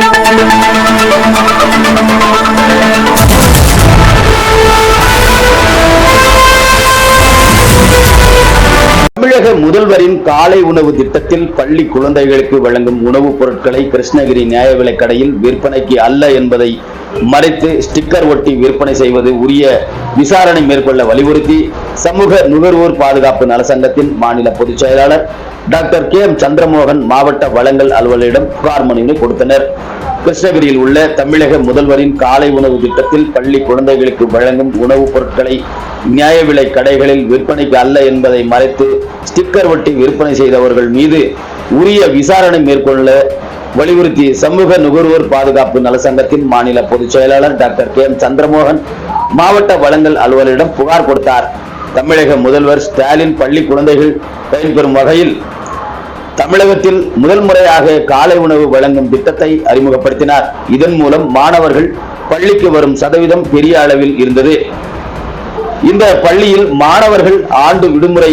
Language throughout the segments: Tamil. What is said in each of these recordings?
Let's go. தமிழக முதல்வரின் காலை உணவு திட்டத்தில் பள்ளி குழந்தைகளுக்கு வழங்கும் உணவுப் பொருட்களை கிருஷ்ணகிரி நியாய விலைக் கடையில் விற்பனைக்கு அல்ல என்பதை மறைத்து ஸ்டிக்கர் ஒட்டி விற்பனை செய்வது உரிய விசாரணை மேற்கொள்ள வலியுறுத்தி சமூக நுகர்வோர் பாதுகாப்பு நலசங்கத்தின் மாநில பொதுச் செயலாளர் டாக்டர் கே எம் சந்திரமோகன் மாவட்ட வளங்கள் அலுவலரிடம் புகார் மனுவினை கொடுத்தனர். கிருஷ்ணகிரியில் உள்ள தமிழக முதல்வரின் காலை உணவு திட்டத்தில் பள்ளி குழந்தைகளுக்கு வழங்கும் உணவுப் பொருட்களை நியாய விலை கடைகளில் விற்பனைக்கு அல்ல என்பதை மறைத்து ஸ்டிக்கர் ஒட்டி விற்பனை செய்தவர்கள் மீது உரிய விசாரணை மேற்கொள்ள வலியுறுத்தி சமூக நுகர்வோர் பாதுகாப்பு நலசங்கத்தின் மாநில பொதுச் செயலாளர் டாக்டர் கே எம் சந்திரமோகன் மாவட்ட வளங்கள் அலுவலரிடம் புகார் கொடுத்தார். தமிழக முதல்வர் ஸ்டாலின் பள்ளி குழந்தைகள் பயன்பெறும் வகையில் தமிழகத்தில் முதல் முறையாக காலை உணவு வழங்கும் திட்டத்தை அறிமுகப்படுத்தினார். இதன் மூலம் மாணவர்கள் பள்ளிக்கு வரும் சதவீதம் பெரிய அளவில் இருந்தது. இந்த பள்ளியில் மாணவர்கள் ஆண்டு விடுமுறை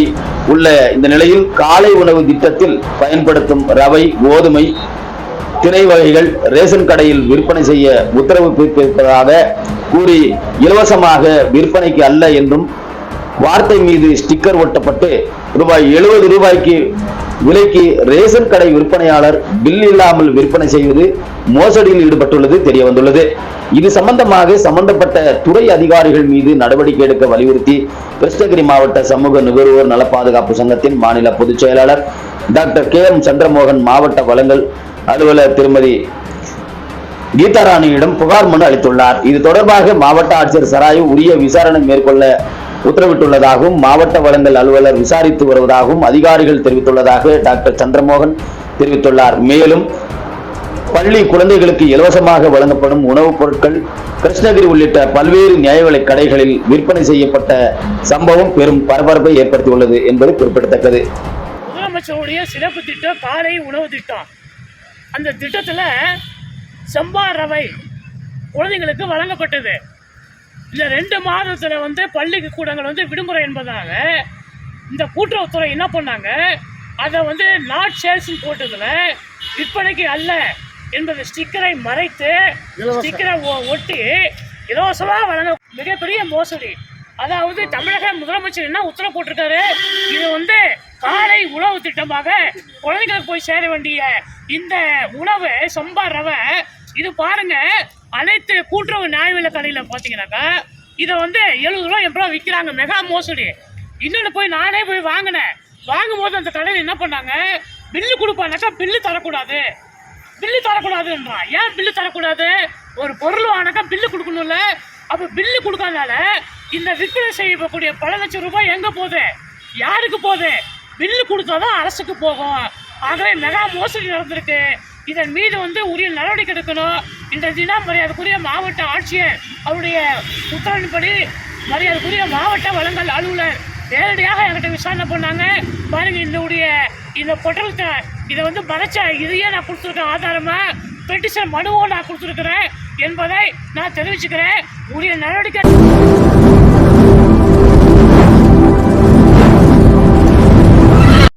உள்ள இந்த நிலையில் காலை உணவு திட்டத்தில் பயன்படுத்தும் ரவை கோதுமை திணை வகைகள் ரேஷன் கடையில் விற்பனை செய்ய உத்தரவு பிறப்பிருப்பதாக கூறி இலவசமாக விற்பனைக்கு அல்ல என்றும் வார்த்தை மீது ஸ்டிக்கர் ஒட்டப்பட்டு ரூபாய் எழுபது ரூபாய்க்கு விலைக்கு ரேஷன் கடை விற்பனையாளர் பில் இல்லாமல் விற்பனை செய்வது மோசடியில் ஈடுபட்டுள்ளது தெரிய வந்துள்ளது இது சம்பந்தமாக சம்பந்தப்பட்ட துறை அதிகாரிகள் மீது நடவடிக்கை எடுக்க வலியுறுத்தி கிருஷ்ணகிரி மாவட்ட சமூக நுகர்வோர் நல பாதுகாப்பு சங்கத்தின் மாநில பொதுச் செயலாளர் டாக்டர் கே எம் சந்திரமோகன் மாவட்ட வளங்கள் அலுவலர் திருமதி கீதாராணியிடம் புகார் மனு அளித்துள்ளார். இது தொடர்பாக மாவட்ட ஆட்சியர் சராயு உரிய விசாரணை மேற்கொள்ள உத்தரவிட்டுள்ளதாகவும் மாவட்ட வழங்கல் அலுவலர் விசாரித்து வருவதாகவும் அதிகாரிகள் தெரிவித்துள்ளதாக டாக்டர் சந்திரமோகன் தெரிவித்துள்ளார். மேலும் பள்ளி குழந்தைகளுக்கு இலவசமாக வழங்கப்படும் உணவுப் பொருட்கள் கிருஷ்ணகிரி உள்ளிட்ட பல்வேறு நியாயவிலைக் கடைகளில் விற்பனை செய்யப்பட்ட சம்பவம் பெரும் பரபரப்பை ஏற்படுத்தியுள்ளது என்பது குறிப்பிடத்தக்கது. முதலமைச்சருடைய சிறப்பு திட்டம் காலை உணவு திட்டம். அந்த திட்டத்தில் செம்பா ரவை குழந்தைங்களுக்கு வழங்கப்பட்டது. இந்த ரெண்டு மாதத்தில் வந்து பள்ளிக்கு கூடங்கள் வந்து விடுமுறை என்பதனால இந்த கூட்டுறவுத்துறை என்ன பண்ணாங்க? அதை வந்து நாட் சேல்ஸ்னு போட்டதில் விற்பனைக்கு அல்ல என்பது ஸ்டிக்கரை மறைத்து ஸ்டிக்கரை ஒட்டி இலவசமாக வழங்க மிகப்பெரிய மோசடி. அதாவது தமிழக முதலமைச்சர் என்ன உத்தரவு போட்டிருக்காரு? இது வந்து காலை உணவு திட்டமாக குழந்தைங்களுக்கு போய் சேர வேண்டிய இந்த உணவு சம்பா ரவை இது பாருங்க அனைத்து கூட்டுறவு நியாய விலை கடையில் பார்த்தீங்கன்னாக்கா இதை வந்து எழுபது ரூபா எண்பது ரூபா விற்கிறாங்க மெகா மோசடி. இன்னொன்று போய் நானே போய் வாங்கினேன். வாங்கும்போது அந்த கடையில் என்ன பண்ணாங்க? பில்லு கொடுப்பானாக்கா பில்லு தரக்கூடாது. பில்லு தரக்கூடாதுன்றான். ஏன் பில்லு தரக்கூடாது? ஒரு பொருள் வாங்கினாக்கா பில்லு கொடுக்கணும்ல. அப்போ பில்லு கொடுக்காதனால இந்த விற்பனை செய்யக்கூடிய பல லட்சம் ரூபாய் எங்கே போகுது? யாருக்கு போகுது? பில்லு கொடுத்தாதான் அரசுக்கு போகும். ஆகவே மெகா மோசடி நடந்திருக்கு. இதன் மீது வந்து உரிய நடவடிக்கை எடுக்கணும். இந்த தினம் மரியாதைக்குரிய மாவட்ட ஆட்சியர் அவருடைய உத்தரவின்படி மரியாதைக்குரிய மாவட்ட வளங்கள் அலுவலர் நேரடியாக என்கிட்ட விசாரணை பண்ணாங்க. பாருங்க இந்த உடைய இந்த பொட்டலத்தை இதை வந்து மறைச்ச இதையே நான் கொடுத்துருக்கேன் ஆதாரமாக பெட்டிஷன் மனுவும் நான் கொடுத்துருக்குறேன் என்பதை நான் தெரிவிச்சுக்கிறேன். உரிய நடவடிக்கை